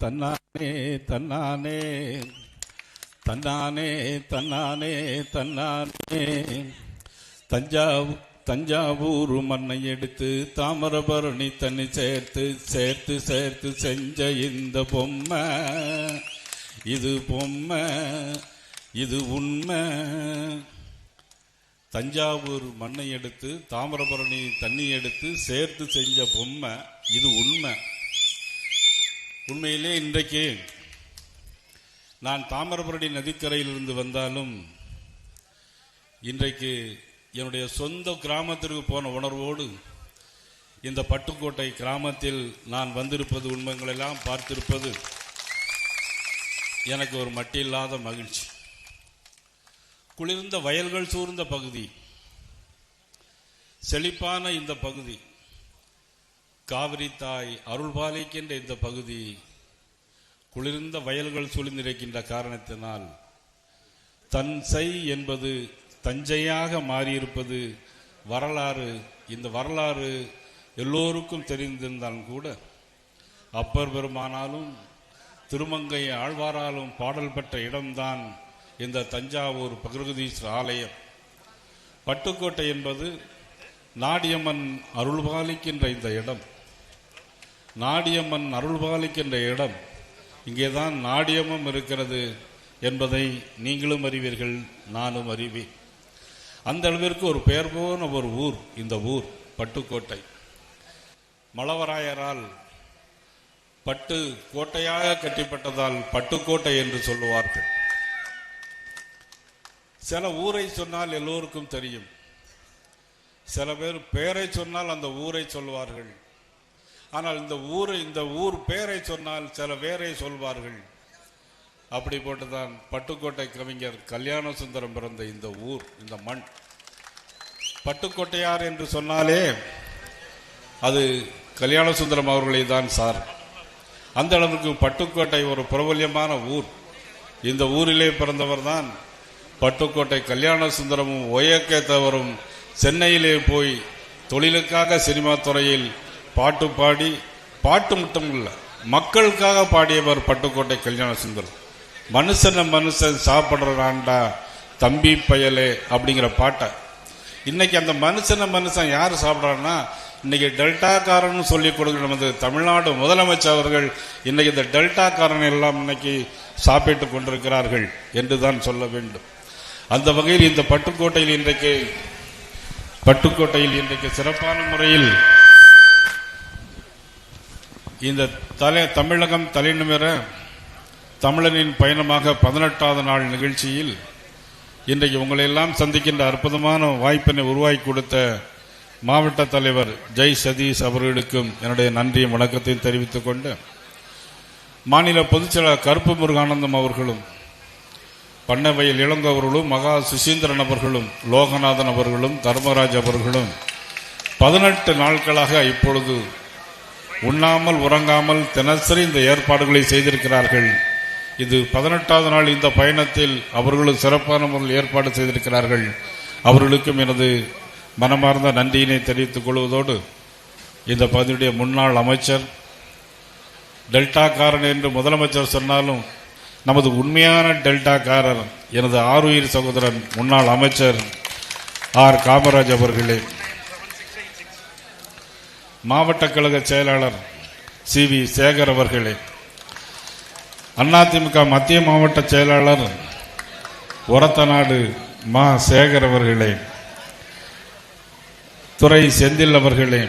தன்னானே தன்னானே. தன்னானே தன்னானே தன்னானே. தஞ்சாவூர் தஞ்சாவூர் மண்ணை எடுத்து தாமிரபரணி தண்ணி சேர்த்து சேர்த்து சேர்த்து செஞ்ச இந்த பொம்மை. இது பொம்மை இது உண்மை. தஞ்சாவூர் மண்ணை எடுத்து தாமிரபரணி தண்ணி எடுத்து சேர்த்து செஞ்ச பொம்மை இது உண்மை. உண்மையிலே இன்றைக்கு நான் தாமிரபரணி நதிக்கரையிலிருந்து வந்தாலும் இன்றைக்கு என்னுடைய சொந்த கிராமத்திற்கு போன உணர்வோடு இந்த பட்டுக்கோட்டை கிராமத்தில் நான் வந்திருப்பது உண்மைகளெல்லாம் பார்த்திருப்பது எனக்கு ஒரு மட்டில்லாத மகிழ்ச்சி. குளிர்ந்த வயல்கள் சூழ்ந்த பகுதி செழிப்பான இந்த பகுதி காவிரி தாய் அருள் பாலிக்கின்ற இந்த பகுதி குளிர்ந்த வயல்கள் சூழ்ந்திருக்கின்ற காரணத்தினால் தன்சை என்பது தஞ்சையாக மாறியிருப்பது வரலாறு இந்த வரலாறு எல்லோருக்கும் தெரிந்திருந்தாலும் கூட அப்பர் பெருமானாலும் திருமங்கை ஆழ்வாராலும் பாடல் பெற்ற இடம்தான் இந்த தஞ்சாவூர் பகிர்கதீஸ்வர ஆலயம். பட்டுக்கோட்டை என்பது நாடியம்மன் அருள்பாலிக்கின்ற இந்த இடம். நாடியம்மன் அருள்பாலிக்கின்ற இடம் இங்கேதான் நாடியமும் இருக்கிறது என்பதை நீங்களும் அறிவீர்கள் நானும் அறிவேன். அந்த அளவிற்கு ஒரு பெயர் போன ஒரு ஊர் இந்த ஊர் பட்டுக்கோட்டை. மலவராயரால் பட்டு கோட்டையாக கட்டிப்பட்டதால் பட்டுக்கோட்டை என்று சொல்லுவார்கள். சில ஊரை சொன்னால் எல்லோருக்கும் தெரியும். சில பேர் பெயரை சொன்னால் அந்த ஊரை சொல்வார்கள் ஆனால் இந்த ஊரை இந்த ஊர் பெயரை சொன்னால் சில பேரை சொல்வார்கள். அப்படி போட்டுதான் பட்டுக்கோட்டை கவிஞர் கல்யாண சுந்தரம் பிறந்த இந்த ஊர் இந்த மண். பட்டுக்கோட்டையார் என்று சொன்னாலே அது கல்யாண சுந்தரம் அவர்களை தான் சார். அந்த அளவுக்கு பட்டுக்கோட்டை ஒரு பிரபல்யமான ஊர். இந்த ஊரிலே பிறந்தவர் தான் பட்டுக்கோட்டை கல்யாண சுந்தரமும் ஒயக்கேத்தவரும் சென்னையிலே போய் தொழிலுக்காக சினிமா துறையில் பாட்டு பாடி பாட்டு மட்டும் இல்லை மக்களுக்காக பாடியவர் பட்டுக்கோட்டை கல்யாண சுந்தர். மனுஷன மனுஷன் சாப்பிட்றான்டா தம்பி பயலே அப்படிங்கிற பாட்டை. இன்னைக்கு அந்த மனுஷன மனுஷன் யார் சாப்பிட்றான்னா இன்னைக்கு டெல்டாக்காரன் சொல்லி கொடுக்குற நமது தமிழ்நாடு முதலமைச்சர் அவர்கள் இன்னைக்கு இந்த டெல்டாக்காரன் எல்லாம் இன்னைக்கு சாப்பிட்டு கொண்டிருக்கிறார்கள் என்று தான் சொல்ல வேண்டும். அந்த வகையில் இந்த பட்டுக்கோட்டையில் இன்றைக்கு பட்டுக்கோட்டையில் இன்றைக்கு சிறப்பான முறையில் இந்த தலை தமிழகம் தலைநிமிர தமிழனின் பயணமாக பதினெட்டாவது நாள் நிகழ்ச்சியில் இன்றைக்கு உங்களையெல்லாம் சந்திக்கின்ற அற்புதமான வாய்ப்பினை உருவாக்கி கொடுத்த மாவட்ட தலைவர் ஜெய் சதீஷ் அவர்களுக்கும் என்னுடைய நன்றியும் வணக்கத்தையும் தெரிவித்துக் கொண்டு மாநில பொதுச்செயலாளர் கருப்பு முருகானந்தம் அவர்களும் பண்ணவையில் இளங்கவர்களும் மகா சுசீந்திரன் அவர்களும் லோகநாதன் அவர்களும் தர்மராஜ் அவர்களும் பதினெட்டு நாட்களாக இப்பொழுது உண்ணாமல் உறங்காமல் தினசரி இந்த ஏற்பாடுகளை செய்திருக்கிறார்கள். இது பதினெட்டாவது நாள் இந்த பயணத்தில் அவர்களும் சிறப்பான முறையில் ஏற்பாடு செய்திருக்கிறார்கள். அவர்களுக்கும் எனது மனமார்ந்த நன்றியினை தெரிவித்துக் கொள்வதோடு இந்த பகுதியுடைய முன்னாள் அமைச்சர் டெல்டாக்காரன் என்று முதலமைச்சர் சொன்னாலும் நமது உண்மையான டெல்டாக்காரர் எனது ஆறுயிர் சகோதரன் முன்னாள் அமைச்சர் ஆர். காமராஜ் அவர்களே மாவட்ட கழக செயலாளர் சி வி சேகர் அவர்களே. அதிமுக மத்திய மாவட்ட செயலாளர் ஒரத்தநாடு மா சேகர் அவர்களே. துறை செந்தில் அவர்களே.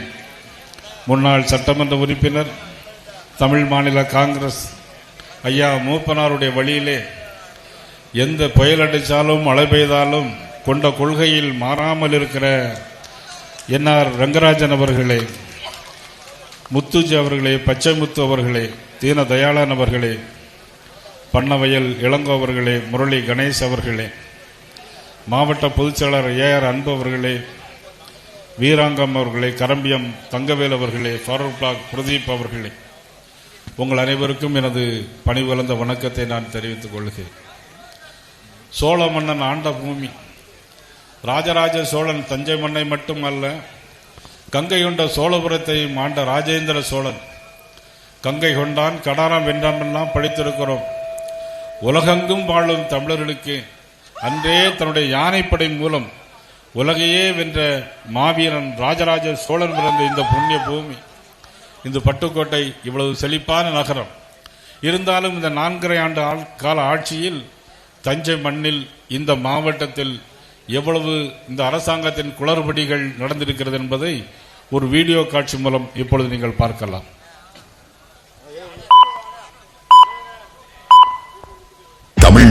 முன்னாள் சட்டமன்ற உறுப்பினர் தமிழ் மாநில காங்கிரஸ் ஐயா மூப்பனாருடைய வழியிலே எந்த புயல் அடித்தாலும் மழை பெய்தாலும் கொண்ட கொள்கையில் மாறாமல் இருக்கிற என்ஆர் ரங்கராஜன் அவர்களே முத்துஜி அவர்களே பச்சைமுத்து அவர்களே தீன தயாளன் அவர்களே பண்ணவயல் இளங்கோ அவர்களே முரளி கணேஷ் அவர்களே மாவட்ட பொதுச்செயலாளர் ஏ ஆர் அன்பு அவர்களே வீராங்கம் அவர்களே கரம்பியம் தங்கவேல் அவர்களே ஃபாரூக் பிளாக் பிரதீப் அவர்களே உங்கள் அனைவருக்கும் எனது பணி வளர்ந்த வணக்கத்தை நான் தெரிவித்துக் கொள்கிறேன். சோழ மன்னன் ஆண்ட பூமி. ராஜராஜ சோழன் தஞ்சை மண்ணை மட்டும் அல்ல கங்கையுண்ட சோழபுரத்தையும் ஆண்ட ராஜேந்திர சோழன். கங்கை கொண்டான் கடாரம் வென்றான் எல்லாம் படித்திருக்கிறோம். உலகெங்கும் வாழும் தமிழர்களுக்கு அன்றே தன்னுடைய யானைப்படை மூலம் உலகையே வென்ற மாவீரன் ராஜராஜ சோழன் பிறந்த இந்த புண்ணிய பூமி. இந்த பட்டுக்கோட்டை இவ்வளவு செழிப்பான நகரம். இருந்தாலும் இந்த நான்கரை ஆண்டு கால ஆட்சியில் தஞ்சை மண்ணில் இந்த மாவட்டத்தில் எவ்வளவு இந்த அரசாங்கத்தின் குளறுபடிகள் நடந்திருக்கிறது என்பதை ஒரு வீடியோ காட்சி மூலம் இப்பொழுது நீங்கள் பார்க்கலாம்.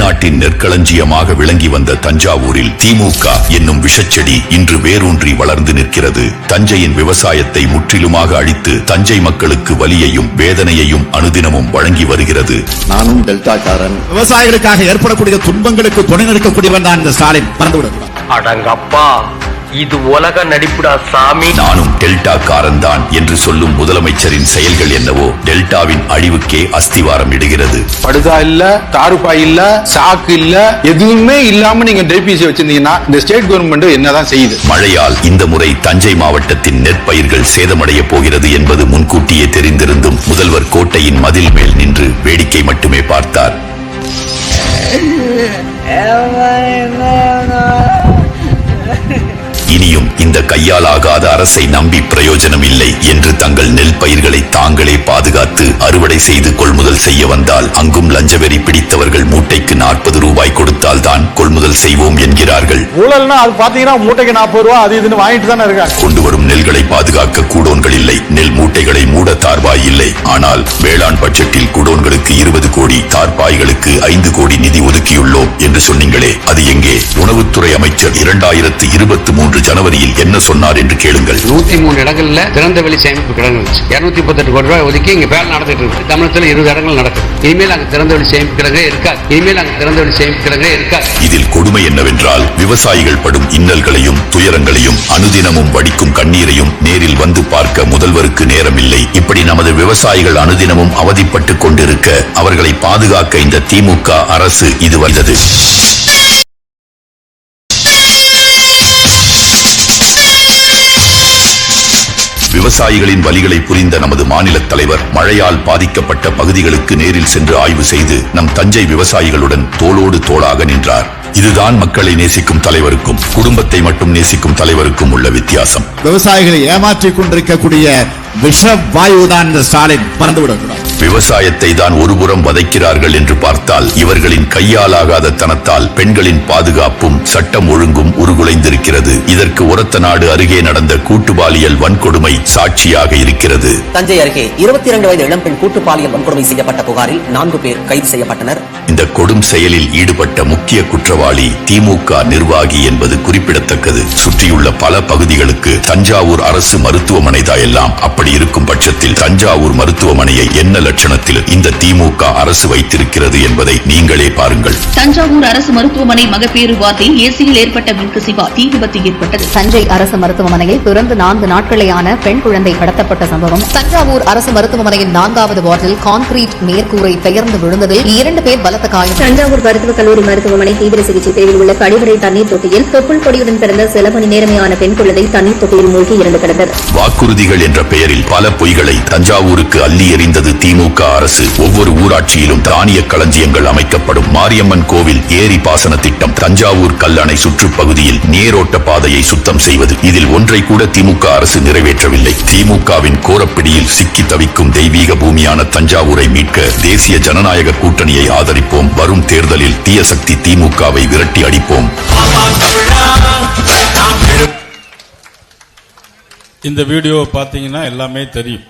தமிழ்நாட்டின் நெற்களஞ்சியமாக விளங்கி வந்த தஞ்சாவூரில் திமுக என்னும் விஷச்செடி இன்று வேரூன்றி வளர்ந்து நிற்கிறது. தஞ்சையின் விவசாயத்தை முற்றிலுமாக அழித்து தஞ்சை மக்களுக்கு வலியையும் வேதனையையும் அனுதினமும் வழங்கி வருகிறது. நானும் டெல்டாக்காரன். விவசாயிகளுக்காக ஏற்படக்கூடிய துன்பங்களுக்கு துணை நிற்கக்கூடியவன் தான் இந்த ஸ்டாலின். மறந்து விடக்கூடாது அடங்கப்பா இது உலக நடிப்புடா சாமி. நானும் டெல்டா காரன்தான் என்று சொல்லும் முதலமைச்சரின் செயல்கள் என்னவோ டெல்டாவின் அழிவுக்கே அஸ்திவாரம் இடுகிறது. படுதா இல்ல தாருபாய் இல்ல சாக்கு இல்ல எதுவுமே இல்லாம நீங்க டெல்பிசி வச்சிருந்தீங்கன்னா இந்த ஸ்டேட் கவர்மெண்ட் என்னதான் செய்யுது? மழையால் இந்த முறை தஞ்சை மாவட்டத்தின் நெற்பயிர்கள் சேதமடைய போகிறது என்பது முன்கூட்டியே தெரிந்திருந்தும் முதல்வர் கோட்டையின் மதில் மேல் நின்று வேடிக்கை மட்டுமே பார்த்தார். இனியும் இந்த கையால் ஆகாத அரசை நம்பி பிரயோஜனம் இல்லை என்று தங்கள் நெல் பயிர்களை தாங்களே பாதுகாத்து அறுவடை செய்து கொள்முதல் செய்ய வந்தால் அங்கும் லஞ்சவெறி பிடித்தவர்கள் மூட்டைக்கு நாற்பது ரூபாய் கொடுத்தால் தான் கொள்முதல் செய்வோம் என்கிறார்கள். ஊழல்னா அது பாத்தீங்கன்னா மூட்டைக்கு நாற்பது ரூபா அது இதுன்னு வாங்கிட்டு தானே இருக்காங்க. கொண்டு வரும் நெல்களை பாதுகாக்க கூடோன்கள் இல்லை நெல் மூட்டைகளை மூட தார்பாய் இல்லை. ஆனால் வேளாண் பட்ஜெட்டில் குடோன்களுக்கு இருபது கோடி தார்பாய்களுக்கு ஐந்து கோடி நிதி ஒதுக்கியுள்ளோம் என்று சொன்னீங்களே அது எங்கே? உணவுத்துறை அமைச்சர் இரண்டாயிரத்து இருபத்தி மூன்று ஜனவரியில் என்ன சொன்னார் என்று கேளுங்கள். நூத்தி மூணு இடங்கள்ல திறந்த வெளி சேமிப்பு கிடங்கு இருந்துச்சு இருநூத்தி முப்பத்தெட்டு கோடி ரூபாய் ஒதுக்கி இங்க வேலை நடந்துட்டு இருக்கு. தமிழகத்துல இருபது இடங்கள் நடக்குது. இனிமேல் அங்க திறந்த வெளி சேமிப்பு கிடங்கே இருக்காது. இனிமேல் அங்க திறந்த வெளி சேமிப்பு கிடங்கே இருக்காது. இதில் கொடுமை என்னவென்றால் விவசாயிகள் படும் இன்னல்களையும் துயரங்களையும் அனுதினமும் வடிக்கும் கண்ணீரையும் நேரில் வந்து பார்க்க முதல்வருக்கு நேரமில்லை. இப்படி நமது விவசாயிகள் அனுதினமும் அவதிப்பட்டுக் கொண்டிருக்க அவர்களை பாதுகாக்க இந்த திமுக அரசு இது வந்தது விவசாயிகளின் வலிகளை புரிந்த நமது மாநில தலைவர் மழையால் பாதிக்கப்பட்ட பகுதிகளுக்கு நேரில் சென்று ஆய்வு செய்து நம் தஞ்சை விவசாயிகளுடன் தோளோடு தோளாக நின்றார். இதுதான் மக்களை நேசிக்கும் தலைவருக்கும் குடும்பத்தை மட்டும் நேசிக்கும் தலைவருக்கும் உள்ள வித்தியாசம். விவசாயிகளை ஏமாற்றிக் கொண்டிருக்கக்கூடிய விஷ வாயுதான் இந்த ஸ்டாலின் பறந்துவிடக்கூடாது விவசாயத்தை தான் ஒருபுறம் வதைக்கிறார்கள் என்று பார்த்தால் இவர்களின் கையாலாகாத தனத்தால் பெண்களின் பாதுகாப்பும் சட்டம் ஒழுங்கும் உருகுலைந்திருக்கிறது. இதற்கு உரத்த நாடு அருகே நடந்த கூட்டு பாலியல் வன்கொடுமை சாட்சியாக இருக்கிறது. தஞ்சை அருகே இருபத்தி இரண்டு வயது இளம்பெண் கூட்டு பாலியல் வன்கொடுமை செய்யப்பட்ட புகாரில் நான்கு பேர் கைது செய்யப்பட்டனர். இந்த கொடும் செயலில் ஈடுபட்ட முக்கிய குற்றவாளி திமுக நிர்வாகி என்பது குறிப்பிடத்தக்கது. சுற்றியுள்ள பல பகுதிகளுக்கு தஞ்சாவூர் அரசு மருத்துவமனை தான் எல்லாம். அப்படி இருக்கும் பட்சத்தில் தஞ்சாவூர் மருத்துவமனையை என்ன லட்சணத்தில் இந்த திமுக அரசு வைத்திருக்கிறது என்பதை நீங்களே பாருங்கள். தஞ்சாவூர் அரசு மருத்துவமனை மகப்பேறு வார்டில் ஏசியில் ஏற்பட்ட மின்கசிவால் தீ விபத்து ஏற்பட்டது. தஞ்சை அரசு மருத்துவமனையில் பிறந்து நான்கு நாட்களேயான பெண் குழந்தை கடத்தப்பட்ட சம்பவம். தஞ்சாவூர் அரசு மருத்துவமனையின் நான்காவது வார்டில் கான்கிரீட் மேற்கூரை பெயர்ந்து விழுந்ததில் இரண்டு பேர் பலத்த காயம். தஞ்சாவூர் மருத்துவக் கல்லூரி மருத்துவமனை தீவிர சிகிச்சை பிரிவில் உள்ள கழிவறை தண்ணீர் தொட்டியில் தொப்புள் கொடியுடன் பிறந்த சில மணி நேரமையான பெண் குழந்தை தண்ணீர் தொட்டியில் மூழ்கி இறந்து கிடந்தது. வாக்குறுதிகள் என்ற பெயரில் பல பொய்களை தஞ்சாவூருக்கு அள்ளி எறிந்தது திமுக. திமுக அரசு ஒவ்வொரு ஊராட்சியிலும் தானிய களஞ்சியங்கள் அமைக்கப்படும் மாரியம்மன் கோவில் ஏரி பாசன திட்டம் தஞ்சாவூர் கல்லணை சுற்றுப்பகுதியில் நீரோட்ட பாதையை சுத்தம் செய்வது. இதில் ஒன்றை கூட திமுக அரசு நிறைவேற்றவில்லை. திமுகவின் கோரப்பிடியில் சிக்கி தவிக்கும் தெய்வீக பூமியான தஞ்சாவூரை மீட்க தேசிய ஜனநாயக கூட்டணியை ஆதரிப்போம். வரும் தேர்தலில் தீயசக்தி திமுகவை விரட்டி அடிப்போம். இந்த வீடியோவை பார்த்தீங்கன்னா எல்லாமே தெரியும்.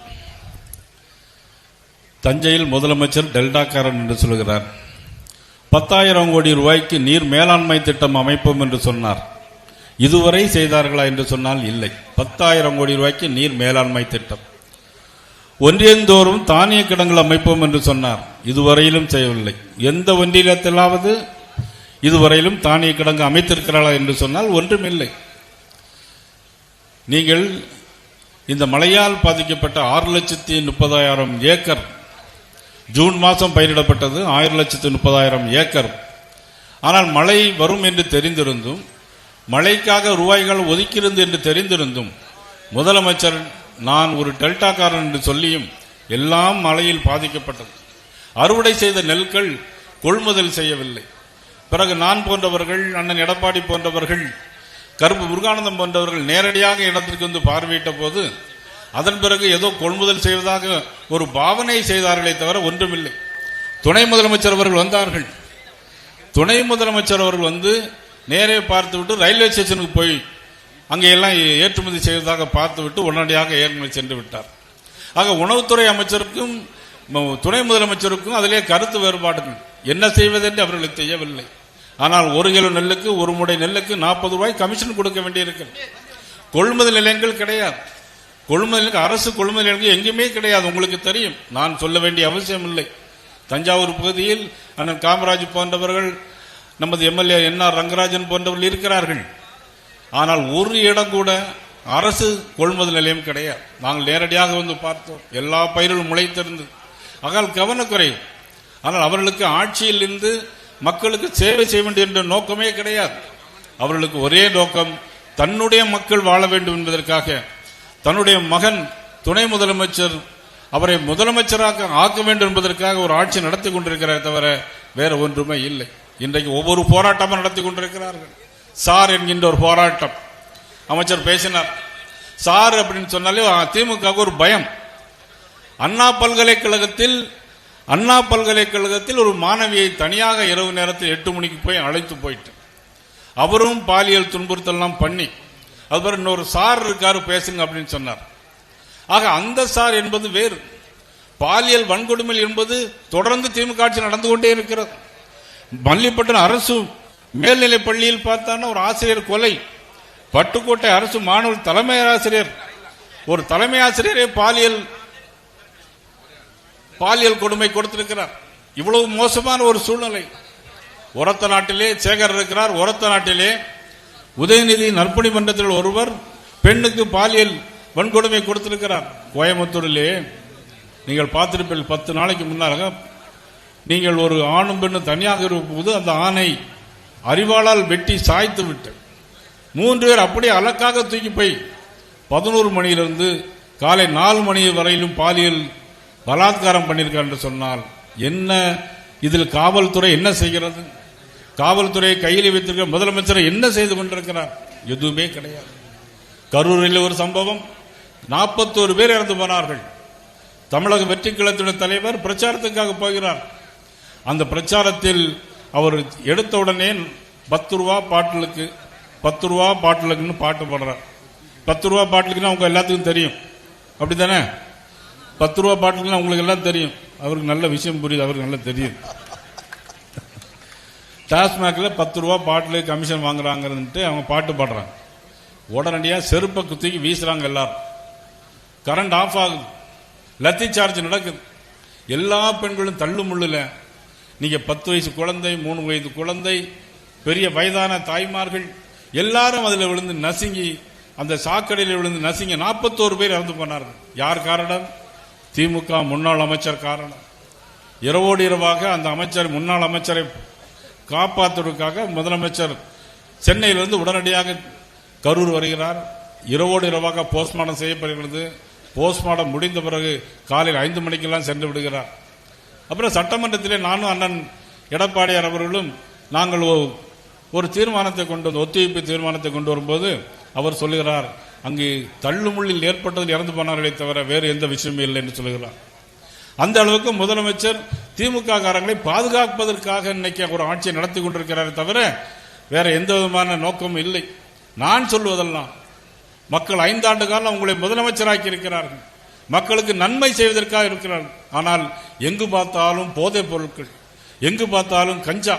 தஞ்சையில் முதலமைச்சர் டெல்டாக்காரன் என்று சொல்கிறார். பத்தாயிரம் கோடி ரூபாய்க்கு நீர் மேலாண்மை திட்டம் அமைப்போம் என்று சொன்னார். இதுவரை செய்தார்களா என்று சொன்னால் இல்லை. பத்தாயிரம் கோடி ரூபாய்க்கு நீர் மேலாண்மை திட்டம். ஒன்றியந்தோறும் தானிய கிடங்குகள் அமைப்போம் என்று சொன்னார். இதுவரையிலும் செய்யவில்லை. எந்த ஒன்றியத்திலாவது இதுவரையிலும் தானிய கிடங்கு அமைத்திருக்கிறார்களா என்று சொன்னால் ஒன்றுமில்லை. நீங்கள் இந்த மழையால் பாதிக்கப்பட்ட ஆறு லட்சத்தி முப்பதாயிரம் ஏக்கர் ஜூன் மாதம் பயிரிடப்பட்டது ஆயிரம் லட்சத்து முப்பதாயிரம் ஏக்கர். ஆனால் மழை வரும் என்று தெரிந்திருந்தும் மழைக்காக ரூபாய்கள் ஒதுக்கியிருந்து என்று தெரிந்திருந்தும் முதலமைச்சர் நான் ஒரு டெல்டாக்காரன் என்று சொல்லியும் எல்லாம் மழையில் பாதிக்கப்பட்டது. அறுவடை செய்த நெல்கள் கொள்முதல் செய்யவில்லை. பிறகு நான் போன்றவர்கள் அண்ணன் எடப்பாடி போன்றவர்கள் கருப்பு முருகானந்தம் போன்றவர்கள் நேரடியாக இடத்திற்கு வந்து பார்வையிட்ட போது அதன் பிறகு ஏதோ கொள்முதல் செய்வதாக ஒரு பாவனை செய்தார்களே தவிர ஒன்றுமில்லை. துணை முதலமைச்சர் அவர்கள் வந்தார்கள். துணை முதலமைச்சர் அவர்கள் வந்து நேரே பார்த்துவிட்டு ரயில்வே ஸ்டேஷனுக்கு போய் அங்கெல்லாம் ஏற்றுமதி செய்வதாக பார்த்துவிட்டு உடனடியாக ஏற்றுமதி சென்று விட்டார். ஆக உணவுத்துறை அமைச்சருக்கும் துணை முதலமைச்சருக்கும் அதிலே கருத்து வேறுபாடுகள். என்ன செய்வதென்று அவர்களுக்கு தெரியவில்லை. ஆனால் ஒரு கிலோ நெல்லுக்கு ஒரு முடை நெல்லுக்கு நாற்பது ரூபாய் கமிஷன் கொடுக்க வேண்டியிருக்கிறது. கொள்முதல் நிலையங்கள் கிடையாது. கொள்முதலுக்கு அரசு கொள்முதல் நிலையங்கள் எங்கேயுமே கிடையாது உங்களுக்கு தெரியும். நான் சொல்ல வேண்டிய அவசியம் இல்லை. தஞ்சாவூர் பகுதியில் அண்ணன் காமராஜ் போன்றவர்கள் நமது எம்எல்ஏ என் ஆர் ரங்கராஜன் போன்றவர்கள் இருக்கிறார்கள். ஆனால் ஒரு இடம் கூட அரசு கொள்முதல் நிலையம் கிடையாது. நாங்கள் நேரடியாக வந்து பார்த்தோம். எல்லா பயிர்களும் முளைத்திருந்தது ஆகால் கவனக்குறைவு ஆனால் அவர்களுக்கு ஆட்சியில் இருந்து மக்களுக்கு சேவை செய்ய வேண்டும் என்ற நோக்கமே கிடையாது. அவர்களுக்கு ஒரே நோக்கம் தன்னுடைய மக்கள் வாழ வேண்டும் என்பதற்காக தன்னுடைய மகன் துணை முதலமைச்சர் அவரை முதலமைச்சராக ஆக்க வேண்டும் என்பதற்காக ஒரு ஆட்சி நடத்தி கொண்டிருக்கிறார் தவிர வேற ஒன்றுமே இல்லை. இன்றைக்கு ஒவ்வொரு போராட்டமும் நடத்தி கொண்டிருக்கிறார்கள். சார் என்கின்ற ஒரு போராட்டம். அமைச்சர் பேசினார். சார் அப்படின்னு சொன்னாலே திமுக ஒரு பயம். அண்ணா பல்கலைக்கழகத்தில் அண்ணா பல்கலைக்கழகத்தில் ஒரு மாணவியை தனியாக இரவு நேரத்தில் எட்டு மணிக்கு போய் அழைத்து போயிட்டு அவரும் பாலியல் துன்புறுத்தல்லாம் பண்ணி அது இன்னொரு சார் இருக்காரு பேசுங்க அப்படின்னு சொன்னார். ஆக அந்த சார் என்பது வேறு. பாலியல் வன்கொடுமை என்பது தொடர்ந்து திமுக ஆட்சி நடந்து கொண்டே இருக்கிறது. மல்லிப்பட்டினம் அரசு மேல்நிலை பள்ளியில் பார்த்தான்னா ஒரு ஆசிரியர் கொலை. பட்டுக்கோட்டை அரசு மாணவர் தலைமை ஆசிரியர். ஒரு தலைமை ஆசிரியரே பாலியல் பாலியல் கொடுமை கொடுத்திருக்கிறார். இவ்வளவு மோசமான ஒரு சூழ்நிலை. உரத்த நாட்டிலே சேகர் இருக்கிறார் உரத்த நாட்டிலே உதயநிதி நற்பணி மன்றத்தில் ஒருவர் பெண்ணுக்கு பாலியல் வன்கொடுமை கொடுத்திருக்கிறார். கோயம்புத்தூரிலே. நீங்கள் பார்த்திருப்பீர்கள் பத்து நாளைக்கு முன்னாக நீங்கள் ஒரு ஆணும் பெண்ணும் தனியாக இருக்கும்போது அந்த ஆணை அறிவாளால் வெட்டி சாய்த்து விட்டு மூன்று பேர் அப்படியே அலக்காக தூக்கி போய் பதினோரு மணியிலிருந்து காலை நாலு மணி வரையிலும் பாலியல் பலாத்காரம் பண்ணியிருக்கார் என்று சொன்னால் என்ன இதில் காவல்துறை என்ன செய்கிறது? காவல்துறையை கையில் வைத்திருக்க முதலமைச்சர் என்ன செய்து கொண்டிருக்கிறார்? எதுவுமே கிடையாது. கரூரில் ஒரு சம்பவம். நாற்பத்தோரு பேர் இறந்து போனார்கள். தமிழக வெற்றி கழகத்துடைய தலைவர் பிரச்சாரத்துக்காக போகிறார். அந்த பிரச்சாரத்தில் அவர் எடுத்த உடனே பத்து ரூபா பாட்டிலுக்கு பத்து ரூபா பாட்டிலுக்குன்னு பாட்டு பாடுறார். பத்து ரூபா பாட்டிலுக்குன்னா அவங்க எல்லாத்துக்கும் தெரியும். அப்படித்தானே? பத்து ரூபா பாட்டிலுக்குன்னா உங்களுக்கு எல்லாம் தெரியும். அவருக்கு நல்ல விஷயம் புரியுது அவருக்கு நல்லா தெரியும். டாஸ்மாகில் பத்து ரூபா பாட்டில் கமிஷன் வாங்குறாங்கன்ட்டு அவங்க பாட்டு பாடுறாங்க. உடனடியாக செருப்பை குத்திக்கு வீசுறாங்க எல்லாரும். கரண்ட் ஆஃப் ஆகுது. லத்தி சார்ஜ் நடக்குது. எல்லா பெண்களும் தள்ளு முள்ளுல. நீங்கள் பத்து வயசு குழந்தை மூணு வயது குழந்தை பெரிய வயதான தாய்மார்கள் எல்லாரும் அதில் விழுந்து நசுங்கி அந்த சாக்கடையில் விழுந்து நசுங்கி நாற்பத்தோரு பேர் இறந்து போனார்கள். யார் காரணம்? திமுக முன்னாள் அமைச்சர் காரணம். இரவோடு இரவாக அந்த அமைச்சர் முன்னாள் அமைச்சரை காப்பாற்றுவதற்காக முதலமைச்சர் சென்னையிலிருந்து உடனடியாக கரூர் வருகிறார். இரவோடு இரவாக போஸ்ட்மார்ட்டம் செய்யப்படுகிறது. போஸ்ட்மார்ட்டம் முடிந்த பிறகு காலையில் ஐந்து மணிக்கெல்லாம் சென்று விடுகிறார். அப்புறம் சட்டமன்றத்திலே நானும் அண்ணன் எடப்பாடியார் அவர்களும் நாங்கள் ஒரு தீர்மானத்தை கொண்டு வந்து ஒத்துழைப்பு தீர்மானத்தை கொண்டு வரும்போது அவர் சொல்லுகிறார் அங்கு தள்ளுமுள்ளில் ஏற்பட்டதில் இறந்து போனார்களே தவிர வேறு எந்த விஷயமும் இல்லை என்று சொல்லுகிறார். அந்த அளவுக்கு முதலமைச்சர் திமுக காரங்களை பாதுகாப்பதற்காக இன்னைக்கு ஒரு ஆட்சியை நடத்தி கொண்டிருக்கிறாரே தவிர வேற எந்த விதமான நோக்கமும் இல்லை. நான் சொல்வதெல்லாம் மக்கள் ஐந்தாண்டு காலம் உங்களை முதலமைச்சராக்கி இருக்கிறார்கள். மக்களுக்கு நன்மை செய்வதற்காக இருக்கிறார்கள். ஆனால் எங்கு பார்த்தாலும் போதைப் பொருட்கள் எங்கு பார்த்தாலும் கஞ்சா.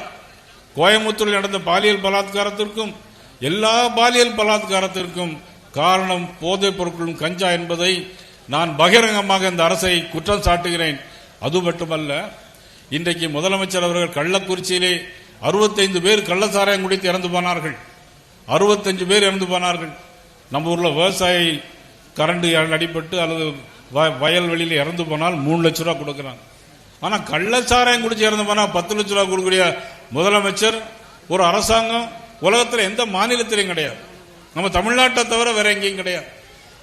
கோயம்புத்தூரில் நடந்த பாலியல் பலாத்காரத்திற்கும் எல்லா பாலியல் பலாத்காரத்திற்கும் காரணம் போதைப் பொருட்களும் கஞ்சா என்பதை நான் பகிரங்கமாக இந்த அரசை குற்றம் சாட்டுகிறேன். அது மட்டுமல்ல இன்றைக்கு முதலமைச்சர் அவர்கள் கள்ளக்குறிச்சியிலே அறுபத்தைந்து பேர் கள்ளசாராயம் குடித்து இறந்து போனார்கள். அறுபத்தஞ்சு பேர் இறந்து போனார்கள். நம்ம ஊரில் விவசாயி கரண்டு அடிபட்டு அல்லது வயல்வெளியில் இறந்து போனால் மூணு லட்ச ரூபா கொடுக்குறாங்க. ஆனால் கள்ளச்சாராயம் குடிச்சு இறந்து போனால் பத்து லட்ச ரூபா கொடுக்கக்கூடிய முதலமைச்சர் ஒரு அரசாங்கம் உலகத்தில் எந்த மாநிலத்திலையும் கிடையாது. நம்ம தமிழ்நாட்டை தவிர வேற எங்கேயும் கிடையாது.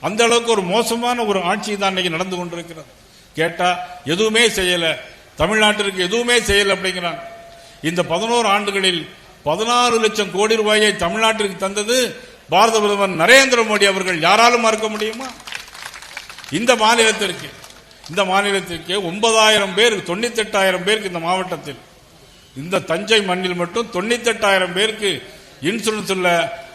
அந்த அளவுக்கு ஒரு மோசமான ஒரு ஆட்சி தான் இன்னைக்கு நடந்து கொண்டிருக்கிறது. கேட்டா எதுவுமே செய்யல. தமிழ்நாட்டிற்கு எதுவுமே செய்யல அப்படிங்கிறாங்க. இந்த பதினோரு ஆண்டுகளில் பதினாறு லட்சம் கோடி ரூபாயை தமிழ்நாட்டிற்கு தந்தது பாரத பிரதமர் நரேந்திர மோடி அவர்கள். யாராலும் மறுக்க முடியுமா? இந்த மாநிலத்திற்கு இந்த மாநிலத்திற்கு ஒன்பதாயிரம் பேர் தொண்ணூத்தெட்டாயிரம் பேருக்கு இந்த மாவட்டத்தில். இந்த தஞ்சை மண்ணில் மட்டும் தொண்ணூத்தெட்டாயிரம் பேருக்கு இன்சூரன்ஸ் உள்ள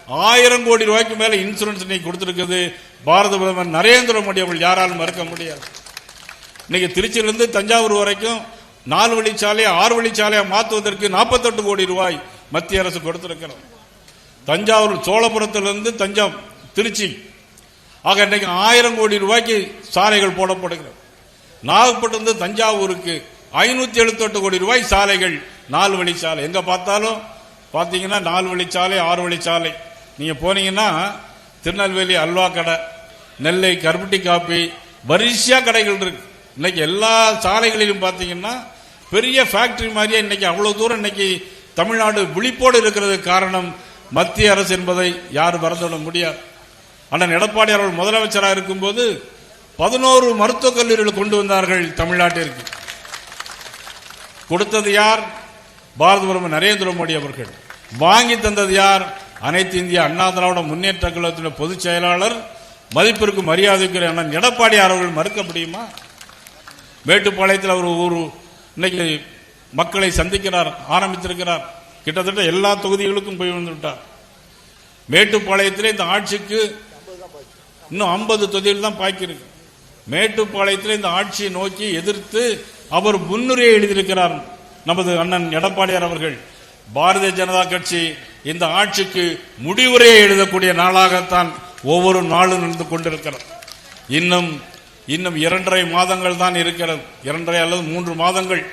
ஆயிரம் கோடி ரூபாய்க்கு மேல இன்சூரன்ஸ் இன்னைக்கு கொடுத்திருக்குது. பாரத பிரதமர் நரேந்திர மோடி அவர்கள் யாராலும் மறுக்க முடியாது. இன்னைக்கு திருச்சியிலிருந்து தஞ்சாவூர் வரைக்கும் நாலு வழிச்சாலையை ஆறு வழிச்சாலையை மாற்றுவதற்கு 48 கோடி ரூபாய் மத்திய அரசு கொடுத்திருக்கிறது. தஞ்சாவூர் சோழபுரத்திலிருந்து தஞ்சம் திருச்சி. ஆக இன்னைக்கு ஆயிரம் கோடி ரூபாய்க்கு சாலைகள் போடப்படுகிறது. நாகப்பட்டினம் தஞ்சாவூருக்கு ஐநூற்றி எழுபத்தெட்டு கோடி ரூபாய் சாலைகள் நாலு வழி சாலை எங்கே பார்த்தாலும் பார்த்தீங்கன்னா நாலு வழி சாலை ஆறு வழி சாலை நீங்க போனீங்கன்னா திருநெல்வேலி அல்வா கடை நெல்லை கருப்பட்டி காப்பி வரிசையா கடைகள் இருக்கு. இன்னைக்கு எல்லா சாலைகளிலும் பாத்தீங்கன்னா பெரிய ஃபேக்டரி மாதிரியே இன்னைக்கு அவ்வளவு தூரம் இன்னைக்கு தமிழ்நாடு விழிப்போடு இருக்கிறது காரணம் மத்திய அரசு என்பதை யாரும் மறந்துவிட முடியாது. அண்ணன் எடப்பாடி அவர்கள் முதலமைச்சராக இருக்கும்போது பதினோரு மருத்துவக் கல்லூரிகள் கொண்டு வந்தார்கள் தமிழ்நாட்டிற்கு. கொடுத்தது யார்? பாரத பிரதமர் நரேந்திர மோடி அவர்கள். வாங்கி தந்தது யார்? அனைத்து இந்திய அண்ணா திராவிட முன்னேற்ற கழகத்தினுடைய பொதுச் செயலாளர் மதிப்பிற்கு மரியாதைக்குரிய அண்ணன் எடப்பாடியார் அவர்கள் மறுக்க முடியுமா? மேட்டுப்பாளையத்தில் அவர் ஒரு இன்னைக்கு மக்களை சந்திக்கிறார் ஆரம்பித்திருக்கிறார். கிட்டத்தட்ட எல்லா தொகுதிகளுக்கும் போய் வந்துவிட்டார் மேட்டுப்பாளையத்திலே இந்த ஆட்சிக்கு இன்னும் ஐம்பது தொகுதிகள் தான் பாய்க்கிருக்கு மேட்டுப்பாளையத்தில் இந்த ஆட்சியை நோக்கி எதிர்த்து அவர் முன்னுரையை எழுதியிருக்கிறார் நமது அண்ணன் எடப்பாடியார் அவர்கள். பாரதிய ஜனதா கட்சி இந்த ஆட்சிக்கு முடிவுரையை எழுதக்கூடிய நாளாகத்தான் ஒவ்வொரு நாளும் நடந்து கொண்டிருக்கிறது. இன்னும் இன்னும் இரண்டரை மாதங்கள் தான் இருக்கிறது. இரண்டரை அல்லது மூன்று மாதங்கள்.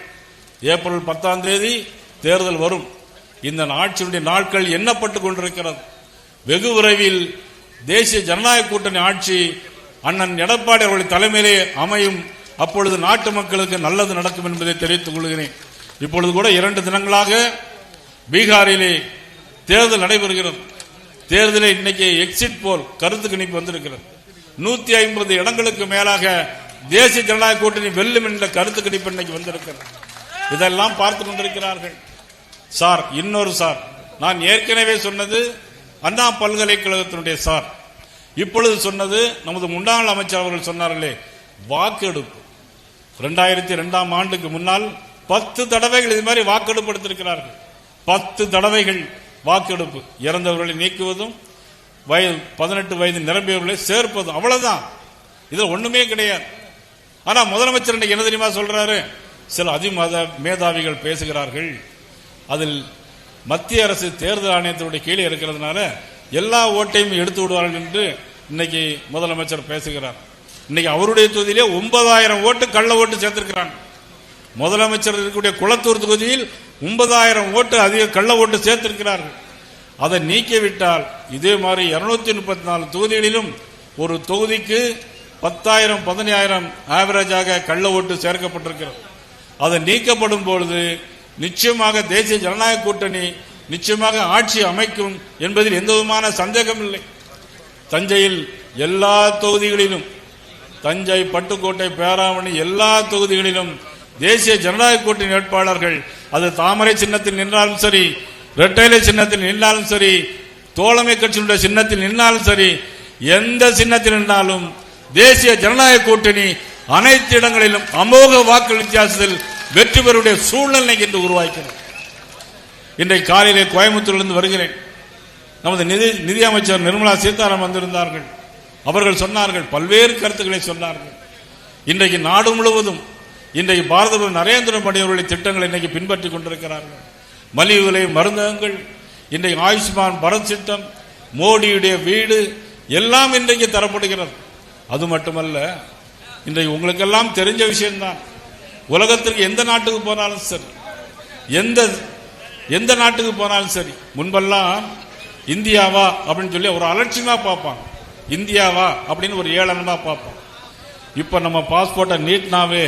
ஏப்ரல் பத்தாம் தேதி தேர்தல் வரும். இந்த ஆட்சியுடைய நாட்கள் எண்ணப்பட்டு கொண்டிருக்கிறது. வெகு விரைவில் தேசிய ஜனநாயக கூட்டணி ஆட்சி அண்ணன் எடப்பாடி அவர்கள் தலைமையிலே அமையும். அப்பொழுது நாட்டு மக்களுக்கு நல்லது நடக்கும் என்பதை தெரிவித்துக் கொள்கிறேன். இப்பொழுது கூட இரண்டு தினங்களாக பீகாரிலே தேர்தல் நடைபெறுகிறது. தேர்தலில் இன்னைக்கு எக்ஸிட் போல் கருத்து கணிப்பு வந்திருக்கிறது. நூத்தி ஐம்பது இடங்களுக்கு மேலாக தேசிய ஜனநாயக கூட்டணி வெல்லும் என்ற கருத்து கணிப்பு இன்னைக்கு வந்திருக்கிறது. இதெல்லாம் பார்த்து கொண்டிருக்கிறார்கள். சார் இன்னொரு சார். நான் ஏற்கனவே சொன்னது அண்ணா பல்கலைக்கழகத்தினுடைய சார். இப்பொழுது சொன்னது நமது முன்னாள் அமைச்சர் அவர்கள் சொன்னார்களே வாக்கெடுப்பு. ரெண்டாயிரத்தி ரெண்டாம் ஆண்டுக்கு முன்னால் பத்து தடவைகள் இது மாதிரி வாக்கெடுப்பு எடுத்திருக்கிறார்கள். பத்து தடவைகள் வாக்கெடுப்பு. இறந்தவர்களை நீக்குவதும் வயது பதினெட்டு வயது நிரம்பியவர்களை சேர்ப்பதும். அவ்வளவுதான். இது ஒண்ணுமே கிடையாது. ஆனா முதலமைச்சர் இன்னைக்கு என்ன தெரியுமா சொல்றாரு? சில அதிமத மேதாவிகள் பேசுகிறார்கள். அதில் மத்திய அரசு தேர்தல் ஆணையத்தினுடைய கீழே இருக்கிறதுனால எல்லா ஓட்டையும் எடுத்து விடுவார்கள் என்று இன்னைக்கு முதலமைச்சர் பேசுகிறார். இன்னைக்கு அவருடைய தொகுதியிலே ஒன்பதாயிரம் ஓட்டு கள்ள ஓட்டு சேர்த்திருக்கிறாங்க. முதலமைச்சர் இருக்கக்கூடிய குளத்தூர் தொகுதியில் ஒன்பதாயிரம் ஓட்டு அதிக கள்ள ஓட்டு சேர்த்திருக்கிறார்கள். அதை நீக்கிவிட்டால் இதே மாதிரி இருநூத்தி முப்பத்தி நாலு தொகுதிகளிலும் ஒரு தொகுதிக்கு பத்தாயிரம் பதினாயிரம் ஆவரேஜாக கள்ள ஓட்டு சேர்க்கப்பட்டிருக்கிறது. அது நீக்கப்படும் பொழுது நிச்சயமாக தேசிய ஜனநாயக கூட்டணி நிச்சயமாக ஆட்சி அமைக்கும் என்பதில் எந்த விதமான சந்தேகம் இல்லை. தஞ்சையில் எல்லா தொகுதிகளிலும் தஞ்சை பட்டுக்கோட்டை பேராவணி எல்லா தொகுதிகளிலும் தேசிய ஜனநாயக கூட்டணி வேட்பாளர்கள் அது தாமரை சின்னத்தில் நின்றாலும் சரி ரெட்டைலை சின்னத்தில் நின்றாலும் சரி தோழமை கட்சியினுடைய சின்னத்தில் நின்றாலும் சரி எந்த சின்னத்தில் நின்றாலும் தேசிய ஜனநாயக கூட்டணி அனைத்து இடங்களிலும் அமோக வாக்கு வித்தியாசத்தில் வெற்றி பெறுடைய சூழ்நிலை இன்று உருவாக்கிறது இன்றைக்கு காலையிலே கோயம்புத்தூரிலிருந்து வருகிறேன். நமது நிதி நிதியமைச்சர் நிர்மலா சீதாராமன் வந்திருந்தார்கள். அவர்கள் சொன்னார்கள் பல்வேறு கருத்துக்களை சொன்னார்கள். இன்றைக்கு நாடு முழுவதும் இன்றைக்கு பாரத நரேந்திர மோடி அவருடைய திட்டங்களை இன்னைக்கு பின்பற்றி கொண்டிருக்கிறார்கள். மலிவு விலை மருந்தகங்கள் இன்றைக்கு ஆயுஷ்மான் பரத் திட்டம் மோடியுடைய வீடு எல்லாம் இன்றைக்கு தரப்படுகிறது. அது மட்டுமல்ல இன்றைக்கு உங்களுக்கெல்லாம் தெரிஞ்ச விஷயம்தான். உலகத்திற்கு எந்த நாட்டுக்கு போனாலும் சரி எந்த எந்த நாட்டுக்கு போனாலும் சரி முன்பெல்லாம் இந்தியாவா அப்படின்னு சொல்லி ஒரு அலட்சியமா பார்ப்பாங்க. இந்தியாவா அப்படின்னு ஒரு ஏளனமா பார்ப்போம் இப்ப நம்ம பாஸ்போர்ட்டை நீட்னாவே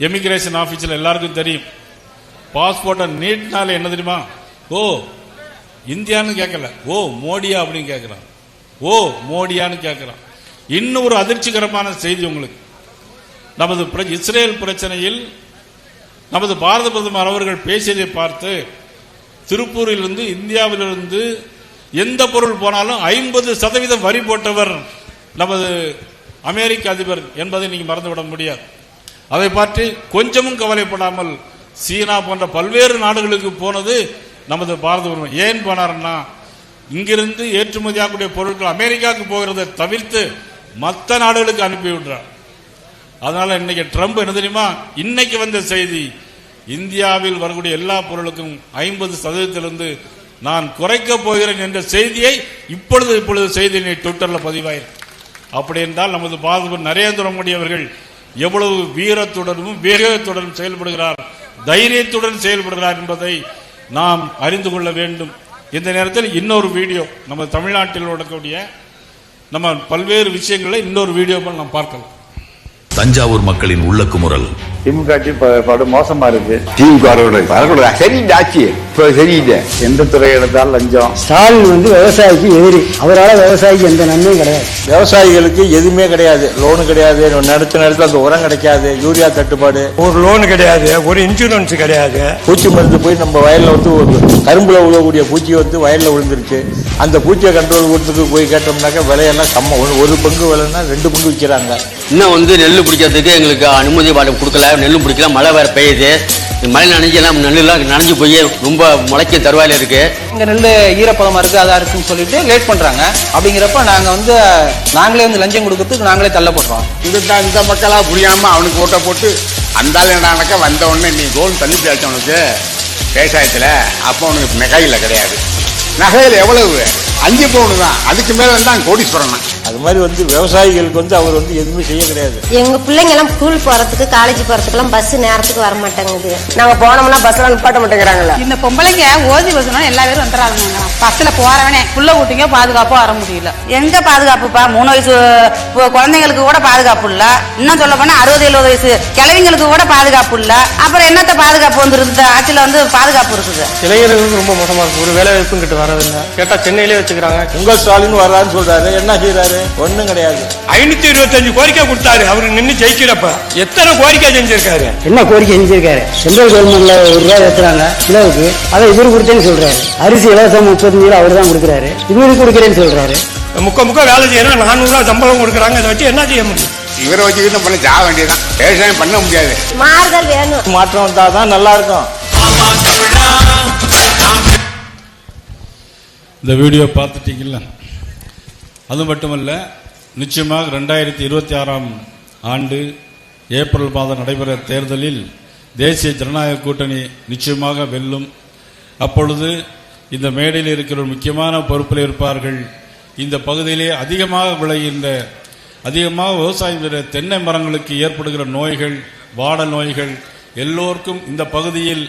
எமிகிரேஷன் ஆபீஸ்ல எல்லாருக்கும் தெரியும். பாஸ்போர்ட்டை நீட்டினால என்ன தெரியுமா? ஓ இந்தியான்னு கேட்கல ஓ மோடியா அப்படின்னு கேட்கிறான் ஓ மோடியான்னு கேட்கிறான் இன்னும் ஒரு அதிர்ச்சிகரமான செய்தி உங்களுக்கு. நமது பிர- இஸ்ரேல் பிரச்சனையில் நமது பாரத பிரதமர் அவர்கள் பேசியதை பார்த்து திருப்பூரிலிருந்து இந்தியாவிலிருந்து எந்த பொருள் போனாலும் ஐம்பது சதவீதம் வரி போட்டவர் நமது அமெரிக்க அதிபர் என்பதை நீங்க மறந்துவிட முடியாது. அதை பற்றி கொஞ்சமும் கவலைப்படாமல் சீனா போன்ற பல்வேறு நாடுகளுக்கு போனது நமது பாரத உரிமை. ஏன் போனார்னா இங்கிருந்து ஏற்றுமதியாகக்கூடிய பொருட்கள் அமெரிக்காவுக்கு போகிறதை தவிர்த்து மற்ற நாடுகளுக்கு அனுப்பிவிடுறார் அதனால இன்னைக்கு ட்ரம்ப் என்ன தெரியுமா? இன்னைக்கு வந்த செய்தி இந்தியாவில் வரக்கூடிய எல்லா பொருளுக்கும் ஐம்பது சதவீதத்திலிருந்து நான் குறைக்க போகிறேன் என்ற செய்தியை இப்பொழுது இப்பொழுது செய்தி ட்விட்டரில் பதிவாயிரு. பதிவாயிருக்கு அப்படி என்றால் நமது பாதுகாப்பு நரேந்திர மோடி அவர்கள் எவ்வளவு வீரத்துடனும் வேகத்துடனும் செயல்படுகிறார் தைரியத்துடன் செயல்படுகிறார் என்பதை நாம் அறிந்து கொள்ள வேண்டும். இந்த நேரத்தில் இன்னொரு வீடியோ நம்ம தமிழ்நாட்டில் நடக்கக்கூடிய நம்ம பல்வேறு விஷயங்களை இன்னொரு வீடியோவில் நாம் பார்க்கலாம். தஞ்சாவூர் மக்களின் உள்ள குமுறல் திமுக ஆட்சி படு மோசமா இருக்கு. திமுக சரியில்லை ஆட்சி இப்போ சரியில்லை. எந்த துறை எடுத்தாலும் லஞ்சம். ஸ்டாலின் வந்து விவசாயிக்கு எதிரி. அவரால் விவசாயிக்கு எந்த நன்மையும் கிடையாது. விவசாயிகளுக்கு எதுவுமே கிடையாது. லோனு கிடையாது. நடத்த நேரத்தில் அந்த உரம் கிடைக்காது. யூரியா தட்டுப்பாடு. ஒரு லோன் கிடையாது. ஒரு இன்சூரன்ஸ் கிடையாது. பூச்சி மருந்து போய் நம்ம வயல்ல வந்து ஒரு கரும்புல விழக்கூடிய பூச்சி வந்து வயல்ல விழுந்துருச்சு. அந்த பூச்சியை கண்ட்ரோல் கொடுத்துக்கு போய் கேட்டோம்னாக்கா விலையெல்லாம் கம்ம ஒரு பங்கு விலைன்னா ரெண்டு பங்கு விற்கிறாங்க. இன்னும் வந்து நெல் பிடிக்கிறதுக்கு எங்களுக்கு அனுமதி பாடம் கொடுக்கல. நெல் பிடிக்கல மழை வேற பெய்யுது. மழை நனைஞ்செல்லாம் நெல்லாம் நனைஞ்சு போய் ரொம்ப முளைக்க தருவாயில இருக்கு. இங்க நெல் ஈரப்பதமா இருக்கு அதா இருக்குன்னு சொல்லிட்டு லேட் பண்றாங்க. அப்படிங்கிறப்ப நாங்க வந்து நாங்களே வந்து லஞ்சம் கொடுக்கறதுக்கு நாங்களே தள்ளப்படுறோம் இந்த இந்த மக்களா புரியாம அவனுக்கு ஓட்ட போட்டு அந்த ஆள் என்னன்னாக்கா வந்த உடனே நீ கோல் தள்ளி போயாச்சு அவனுக்கு விவசாயத்துல அப்போ அவனுக்கு நகையில கிடையாது. நகையில எவ்வளவு? அஞ்சு பவுனு தான். அதுக்கு மேல தான் கோடீஸ்வரன் அது மாதிரி வந்து விவசாயிகளுக்கு வந்து அவர் வந்து எதுவுமே செய்ய கிடையாது. எங்க பிள்ளைங்க எல்லாம் ஸ்கூல் போறதுக்கு காலேஜ் போறதுக்குலாம் பஸ் நேரத்துக்கு வர மாட்டேங்குது. நாங்க போனோம்னா பஸ்ல நிப்பாட்ட மாட்டேங்கிறாங்களா இந்த பொம்பளைங்க ஓதி பஸ்னா எல்லா பேரும் வந்துடுறாங்க பஸ்ல போறவனே புள்ள ஊட்டிங்க பாதுகாப்பா வர முடியல. எங்க பாதுகாப்புப்பா? மூணு வயசு குழந்தைங்களுக்கு கூட பாதுகாப்பு இல்ல. இன்னும் சொல்ல போனா அறுபது எழுபது வயசு கிழவிங்களுக்கு கூட பாதுகாப்பு இல்ல. அப்புறம் என்னத்த பாதுகாப்பு வந்துருது? இந்த ஆட்சியில வந்து பாதுகாப்பு இருக்குது. இளைஞர்களுக்கு ரொம்ப மோசமா இருக்கு. ஒரு வேலை வாய்ப்பும் கிட்ட வரதில்லை கேட்டா சென்னையிலே வச்சுக்கிறாங்க. உங்க ஸ்டாலின் வர்றாருன்னு சொல்றாரு. என்ன செய்யறாரு ஒண்ணும் கிடையாது. ஐநூத்தி இருபத்தஞ்சு கோரிக்கை கொடுத்தாரு. அவரு நின்னு ஜெயிக்கிறப்ப எத்தனை கோரிக்கை செஞ்சிருக்காரு? என்ன கோரிக்கை செஞ்சிருக்காரு? சென்ட்ரல் கவர்மெண்ட்ல ஒரு ரூபாய் ஏத்துறாங்க கிலோவுக்கு. அதை இவரு கொடுத்தேன்னு சொல்றாரு. அரிசி இலவசம் முப்பத்தஞ்சு கிலோ அவர் தான் கொடுக்குறாரு. இவரு கொடுக்குறேன்னு சொல்றாரு. முக்க முக்க வேலை செய்யணும் நானூறு ரூபாய் சம்பளம் கொடுக்குறாங்க. அதை வச்சு என்ன செய்ய முடியும்? இவரை வச்சுக்கிட்டு பண்ண ஜா வேண்டியதான் விவசாயம் பண்ண முடியாது. மாறுதல் வேணும். மாற்றம் வந்தாதான் நல்லா இருக்கும். இந்த வீடியோ பார்த்துட்டீங்கல்ல? அது மட்டுமல்ல நிச்சயமாக ரெண்டாயிரத்தி இருபத்தி ஆறாம் ஆண்டு ஏப்ரல் மாதம் நடைபெற தேர்தலில் தேசிய ஜனநாயக கூட்டணி நிச்சயமாக வெல்லும். அப்பொழுது இந்த மேடையில் இருக்கிற முக்கியமான பொறுப்பில் இருப்பார்கள். இந்த பகுதியிலே அதிகமாக விளைகின்ற அதிகமாக விவசாயம் செய்கிற தென்னை மரங்களுக்கு ஏற்படுகிற நோய்கள் வாட நோய்கள் எல்லோருக்கும் இந்த பகுதியில்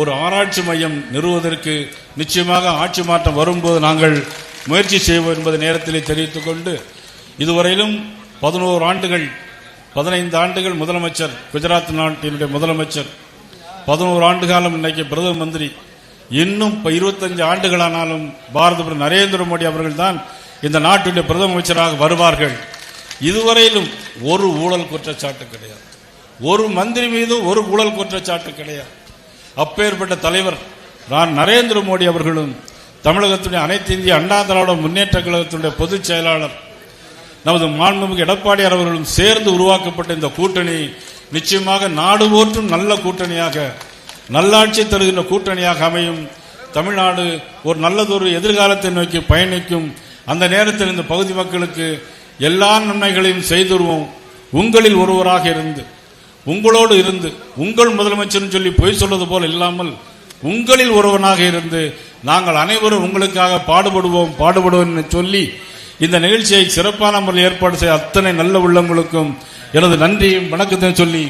ஒரு ஆராய்ச்சி மையம் நிறுவுவதற்கு நிச்சயமாக ஆட்சி மாற்றம் வரும்போது நாங்கள் முயற்சி செய்வோம் என்பதை நேரத்திலே தெரிவித்துக் கொண்டு இதுவரையிலும் பதினோரு ஆண்டுகள் பதினைந்து ஆண்டுகள் முதலமைச்சர் குஜராத் நாட்டினுடைய முதலமைச்சர் பதினோரு ஆண்டு காலம் இன்னைக்கு பிரதம மந்திரி இன்னும் இப்போ இருபத்தஞ்சு ஆண்டுகளானாலும் பாரத நரேந்திர மோடி அவர்கள் தான் இந்த நாட்டுடைய பிரதம அமைச்சராக வருவார்கள். இதுவரையிலும் ஒரு ஊழல் குற்றச்சாட்டு கிடையாது. ஒரு மந்திரி மீதும் ஒரு ஊழல் குற்றச்சாட்டு கிடையாது. அப்பேற்பட்ட தலைவர் நான் நரேந்திர மோடி அவர்களும் தமிழகத்துடைய அனைத்து இந்திய அண்ணா திராவிட முன்னேற்ற கழகத்தினுடைய பொதுச் செயலாளர் நமது மாண்புமிகு எடப்பாடியார் அவர்களும் சேர்ந்து உருவாக்கப்பட்ட இந்த கூட்டணி நிச்சயமாக நாடு போற்றும் நல்ல கூட்டணியாக நல்லாட்சி தருகின்ற கூட்டணியாக அமையும். தமிழ்நாடு ஒரு நல்லதொரு எதிர்காலத்தை நோக்கி பயணிக்கும். அந்த நேரத்தில் இந்த பகுதி மக்களுக்கு எல்லா நன்மைகளையும் செய்துருவோம். உங்களில் ஒருவராக இருந்து உங்களோடு இருந்து உங்கள் முதலமைச்சர் சொல்லி பொய் சொல்வது போல் இல்லாமல் உங்களில் ஒருவனாக இருந்து நாங்கள் அனைவரும் உங்களுக்காக பாடுபடுவோம் பாடுபடுவோம் என்று சொல்லி இந்த நிகழ்ச்சியை சிறப்பான முறையில் ஏற்பாடு செய்ய அத்தனை நல்ல உள்ளங்களுக்கும் எனது நன்றியும் வணக்கத்தையும் சொல்லி